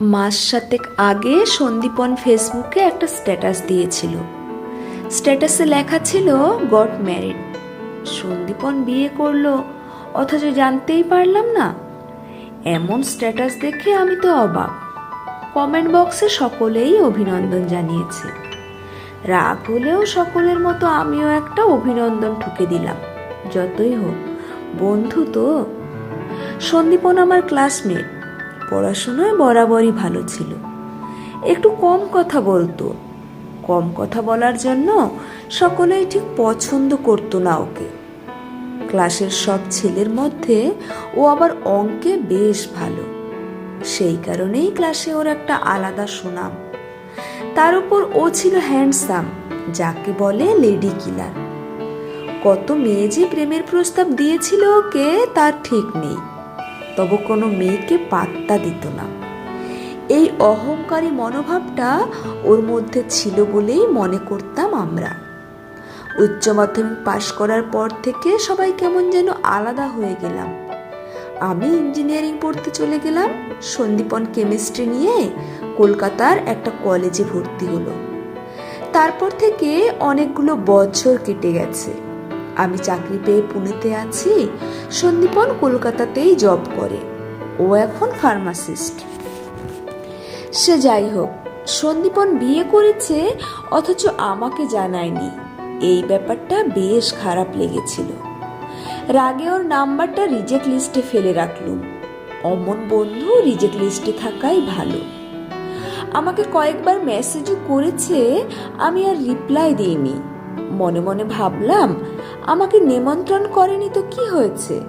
মাস সাতেক আগে সন্দীপন ফেসবুকে একটা স্ট্যাটাস দিয়েছিল। স্ট্যাটাসে লেখা ছিল, গট ম্যারিড। সন্দীপন বিয়ে করল, অথচ জানতেই পারলাম না। এমন স্ট্যাটাস দেখে আমি তো অবাক। কমেন্ট বক্সে সকলেই অভিনন্দন জানিয়েছে। রাগ হলেও সকলের মতো আমিও একটা অভিনন্দন ঠুকে দিলাম, যতই হোক। বন্ধু তো। সন্দীপন আমার ক্লাসমেট। পড়াশোনায় বরাবরই ভালো ছিল। একটু কম কথা বলতো। কম কথা বলার জন্য সকলেই ঠিক পছন্দ করতো না ওকে। ক্লাসের সব ছেলের মধ্যে ও আবার অঙ্কে বেশ ভালো। সেই কারণেই ক্লাসে ওর একটা আলাদা সুনাম। তার উপর ও ছিল হ্যান্ডসাম যাকে বলে লেডি কিলার কত মেয়ে যে প্রেমের প্রস্তাব দিয়েছিল ওকে, তার ঠিক নেই। তবে কোনো মেয়েকে পাত্তা দিত না। এই অহংকারী মনোভাবটা ওর মধ্যে ছিল বলেই মনে করতাম আমরা। উচ্চ মাধ্যমিক পাশ করার পর থেকে সবাই কেমন যেন আলাদা হয়ে গেলাম। আমি ইঞ্জিনিয়ারিং পড়তে চলে গেলাম, সন্দীপন কেমিস্ট্রি নিয়ে কলকাতার একটা কলেজে ভর্তি হলো। তারপর থেকে অনেকগুলো বছর কেটে গেছে। আমি চাকরি পেয়ে পুনেতে আছি। সন্দীপন কলকাতাতেই জব করে। ও এখন ফার্মাসিস্ট সে যাই হোক, সন্দীপন বিয়ে করেছে, অথচ আমাকে জানায়নি। এই ব্যাপারটা বেশ খারাপ লেগেছিল। রাগে ওর নাম্বারটা রিজেক্ট লিস্টে ফেলে রাখলুম। অমন বন্ধু রিজেক্ট লিস্টে থাকাই ভালো। আমাকে কয়েকবার মেসেজও করেছে, আমি আর রিপ্লাই দিইনি। মনে মনে ভাবলাম আমাকে নিমন্ত্রণ করেনি তো কি হয়েছে?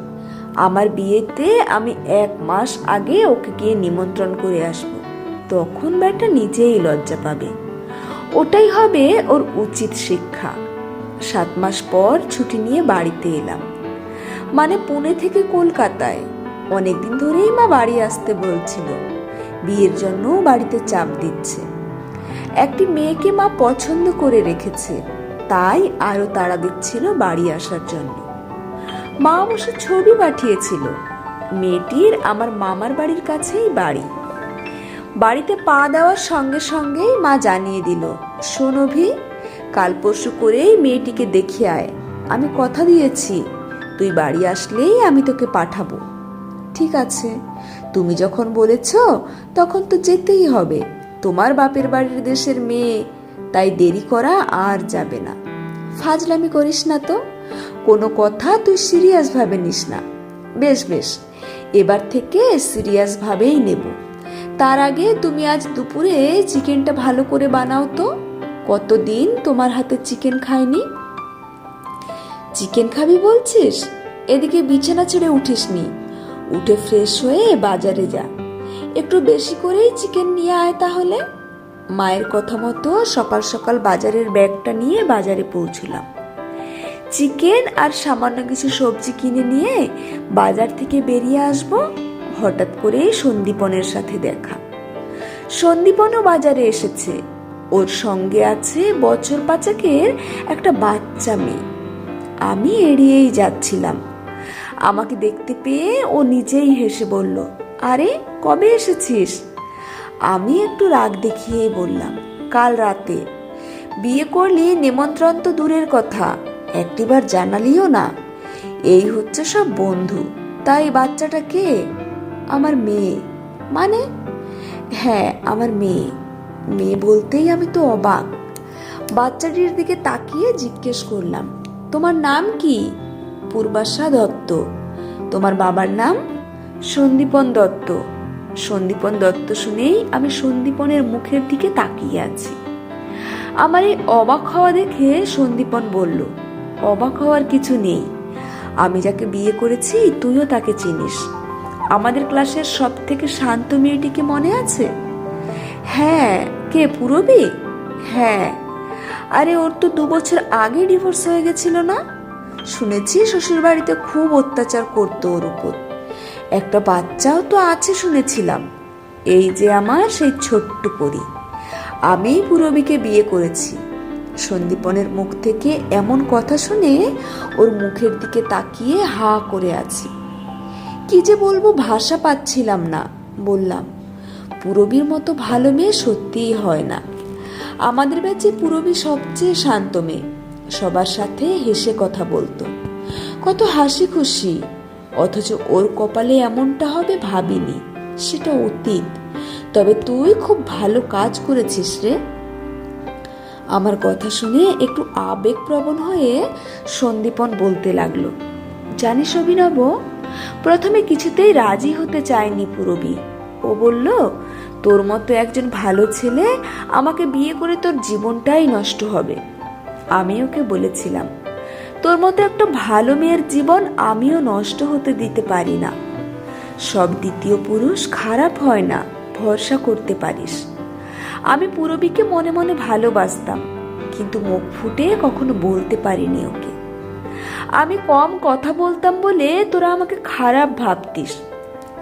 আমার বিয়েতে আমি এক মাস আগে ওকে গিয়ে নিমন্ত্রণ করে আসব। তখন ব্যাটা নিজেই লজ্জা পাবে। ওটাই হবে ওর উচিত শিক্ষা। সাত মাস পর ছুটি নিয়ে বাড়িতে এলাম। মানে পুনে থেকে কলকাতায়। অনেকদিন ধরেই মা বাড়ি আসতে বলছিল। বিয়ের জন্য বাড়িতে চাপ দিচ্ছে। একটি মেয়েকে মা পছন্দ করে রেখেছে। তাই আরও তাড়া দিচ্ছিল বাড়ি আসার জন্য। মা অবশ্য ছবি পাঠিয়েছিল, মেয়েটির আমার মামার বাড়ির কাছেই বাড়ি। বাড়িতে পা দেওয়ার সঙ্গে সঙ্গেই মা জানিয়ে দিল সোনভি কাল পরশু করেই মেয়েটিকে দেখে আয়। আমি কথা দিয়েছি, তুই বাড়ি আসলেই আমি তোকে পাঠাবো। ঠিক আছে, তুমি যখন বলেছ তখন তো যেতেই হবে। তোমার বাপের বাড়ির দেশের মেয়ে তাই দেরি করা আর যাবে না। ফাজলামি করিস না তো। কোনো কথা তুই সিরিয়াস ভাবে নিস না। বেশ বেশ। এবার থেকে সিরিয়াস ভাবেই নেব। তার আগে তুমি আজ দুপুরে চিকেনটা ভালো করে বানাও তো। কতদিন তোমার হাতে চিকেন খাইনি? চিকেন খাবি বলছিস? এদিকে বিছানা ছেড়ে উঠিসনি উঠে ফ্রেশ হয়ে বাজারে যা। একটু বেশি করেই চিকেন নিয়ে আয় তাহলে। মায়ের কথা মতো সকাল সকাল বাজারের ব্যাগটা নিয়ে বাজারে পৌঁছলাম। চিকেন আর সামান্য কিছু সবজি কিনে নিয়ে বাজার থেকে বেরিয়ে আসব, হঠাৎ করেই সন্দীপনের সাথে দেখা। সন্দীপনও বাজারে এসেছে। ওর সঙ্গে আছে বছর পাঁচেকের একটা বাচ্চা মেয়ে। আমি এড়িয়েই যাচ্ছিলাম। আমাকে দেখতে পেয়ে ও নিজেই হেসে বলল, আরে, কবে এসেছিস? আমি একটু রাগ দেখিয়ে বললাম, কাল রাতে। বিয়ে করলি নিমন্ত্রণ তো দূরের কথা, একটিবার জানালিও না। এই হচ্ছে সব বন্ধু। তাই বাচ্চাটা কে? আমার মেয়ে। মানে? হ্যাঁ আমার মেয়ে। মেয়ে বলতেই আমি তো অবাক। বাচ্চাটির দিকে তাকিয়ে জিজ্ঞেস করলাম, তোমার নাম কি? পূর্বাশা দত্ত। তোমার বাবার নাম? সন্দীপন দত্ত। সন্দীপন দত্ত শুনেই আমি সন্দীপনের মুখের দিকে তাকিয়ে আছি। আমার এই অবাক হওয়া দেখে সন্দীপন বলল, অবাক হওয়ার কিছু নেই। আমি যাকে বিয়ে করেছি, তুইও তাকে চিনিস। আমাদের ক্লাসের সব থেকে শান্ত মেয়েটিকে মনে আছে? হ্যাঁ কে, পুরবী? হ্যাঁ। আরে, ওর তো দু বছর আগে ডিভোর্স হয়ে গেছিল না? শুনেছি শ্বশুর বাড়িতে খুব অত্যাচার করতো ওর উপর। একটা বাচ্চাও তো আছে শুনেছিলাম। এই যে আমার সেই ছোট্ট পরি। আমি পুরবীকে বিয়ে করেছি। সন্দীপনের মুখ থেকে এমন কথা শুনে ওর মুখের দিকে তাকিয়ে হা করে আছি। কি যে বলব, ভাষা পাচ্ছিলাম না, বললাম, পুরবীর মতো ভালো মেয়ে সত্যিই হয় না। আমাদের ব্যাচে পুরবী সবচেয়ে শান্ত মেয়ে। সবার সাথে হেসে কথা বলতো। কত হাসি খুশি। অথচ ওর কপালে এমনটা হবে ভাবিনি, সেটা অতীত। তবে তুই খুব ভালো কাজ করেছিস রে। আমার কথা শুনে একটু আবেগপ্রবণ হয়ে সন্দীপন বলতে লাগল, জানিস অভিনব, প্রথমে কিছুতেই রাজি হতে চায়নি পুরবী। ও বলল, তোর মতো একজন ভালো ছেলে আমাকে বিয়ে করে তোর জীবনটাই নষ্ট হবে। আমি ওকে বলেছিলাম তোর মতো একটা ভালো মেয়ের জীবন আমিও নষ্ট হতে দিতে পারি না। সব দ্বিতীয় পুরুষ খারাপ হয় না, ভরসা করতে পারিস। আমি পুরবীকে মনে মনে ভালোবাসতাম, কিন্তু মুখ ফুটে কখনো বলতে পারিনি ওকে। আমি কম কথা বলতাম বলে তোরা আমাকে খারাপ ভাবতিস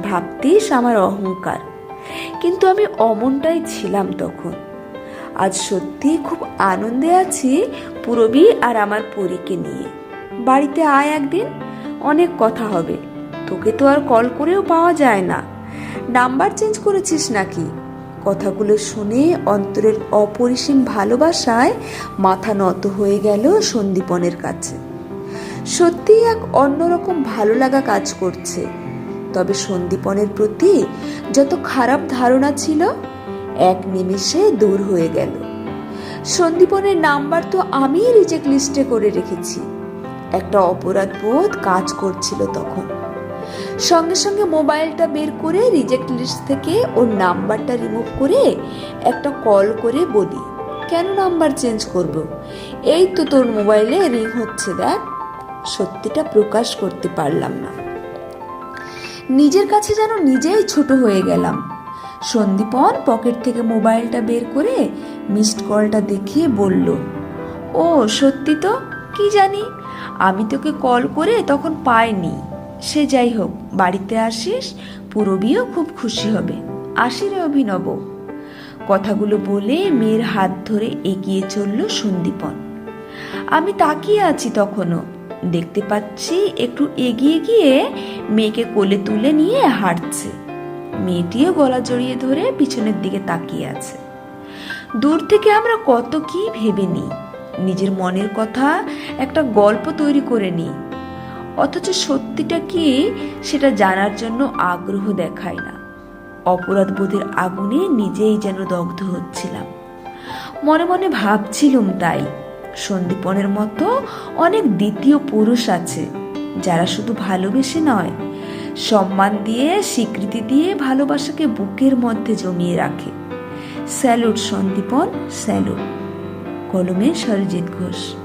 ভাবতিস আমার অহংকার। কিন্তু আমি অমনটাই ছিলাম তখন। আজ সত্যি খুব আনন্দে আছি পুরবী আর আমার পরীকে নিয়ে। বাড়িতে আয় একদিন, অনেক কথা হবে। তোকে তো আর কল করেও পাওয়া যায় না। নাম্বার চেঞ্জ করেছিস নাকি? কথাগুলো শুনে অন্তরের অপরিসীম ভালোবাসায় মাথা নত হয়ে গেল সন্দীপনের কাছে। সত্যিই এক অন্যরকম ভালো লাগা কাজ করছে। তবে সন্দীপনের প্রতি যত খারাপ ধারণা ছিল, এক নিমিষে দূর হয়ে গেল। সন্দীপনের নাম্বার তো আমি রিজেক্ট লিস্টে করে রেখেছি। একটা অপরাধ বোধ কাজ করছিল তখন। সঙ্গে সঙ্গে মোবাইলটা বের করে রিজেক্ট লিস্ট থেকে ওর নাম্বারটা রিমুভ করে একটা কল করে বলি, কেন নাম্বার চেঞ্জ করব? এই তো তোর মোবাইলে রিং হচ্ছে দেখ। সত্যিটা প্রকাশ করতে পারলাম না। নিজের কাছে যেন নিজেই ছোট হয়ে গেলাম। সন্দীপন পকেট থেকে মোবাইলটা বের করে মিসড কলটা দেখিয়ে বলল, ও, সত্যি তো? কি জানি? আমি তোকে কল করে তখন পাইনি। সে যাই হোক, বাড়িতে আসিস, পুরবিও খুব খুশি হবে। আসি রে অভিনব। কথাগুলো বলে মেয়ের হাত ধরে এগিয়ে চলল সন্দীপন। আমি তাকিয়ে আছি তখনও দেখতে পাচ্ছি একটু এগিয়ে গিয়ে মেয়েকে কোলে তুলে নিয়ে হাঁটছে। মেয়েটিও গলা জড়িয়ে ধরে পিছনের দিকে তাকিয়ে আছে। দূর থেকে আমরা কত কি ভেবে নিই। নিজের মনের কথা একটা গল্প তৈরি করে নিই। অথচ সত্যিটা কি সেটা জানার জন্য আগ্রহ দেখায় না। অপরাধ বোধের আগুনে নিজেই যেন দগ্ধ হচ্ছিলাম। মনে মনে ভাবছিলুম তাই। সন্দীপনের মতো অনেক দ্বিতীয় পুরুষ আছে, যারা শুধু ভালোবেসে নয়, সম্মান দিয়ে, স্বীকৃতি দিয়ে ভালোবাসাকে বুকের মধ্যে জমিয়ে রাখে। স্যালুট সন্দীপন স্যালুট কলমে সরজিৎ ঘোষ।